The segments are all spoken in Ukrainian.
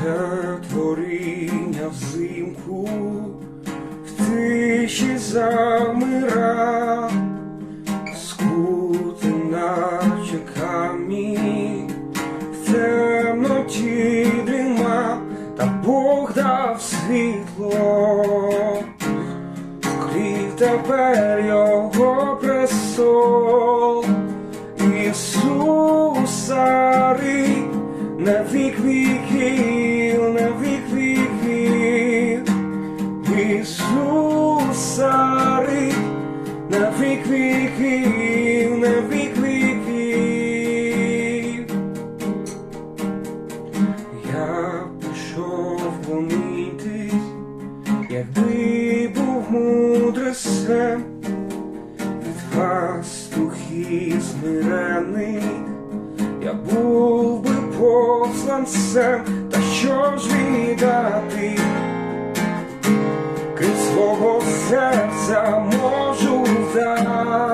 все творіння взимку в тиші замира, скути наче камінь, в темноті дріма, та Бог дав світло, крів тепер його престол, Ісуса рік на вік віків, на. Я пішов помітись, якби був мудрецем, від пастухів змирений, я був би посланцем, та що ж віддати? Крім свого серця можу дати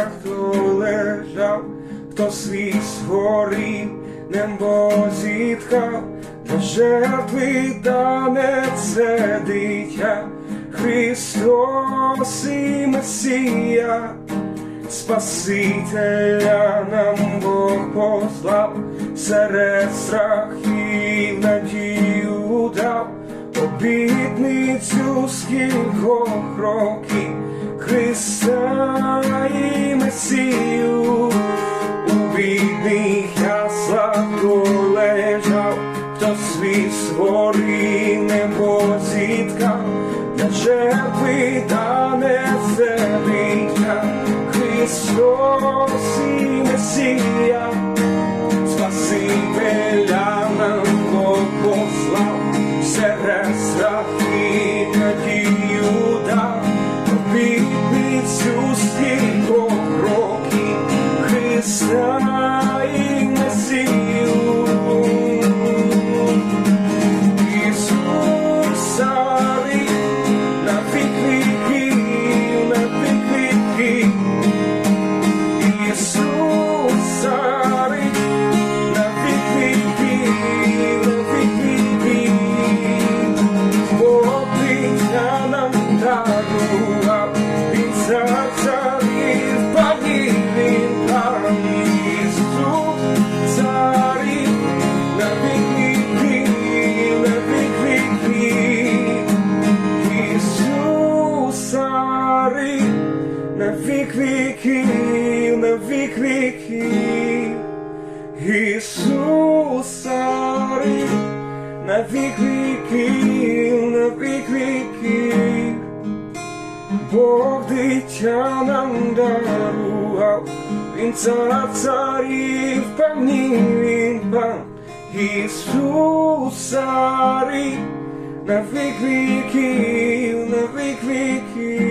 хто лежав, хто свій створив, небо зітхав, для жертви дане це дитя, Христос і Месія, Спасителя нам Бог послав, серед страхів надію дав, обітницю скількох років Христа жертви дане це дитя, Христос і Месія, Спасителя нам послав, серед страхів надію дав, обітницю стількох років Христа Ісуса на вік віків, на вік віків. Бог дитя нам дарував, він цар царів, певний він пан, Ісуса на вік віків, на вік віків.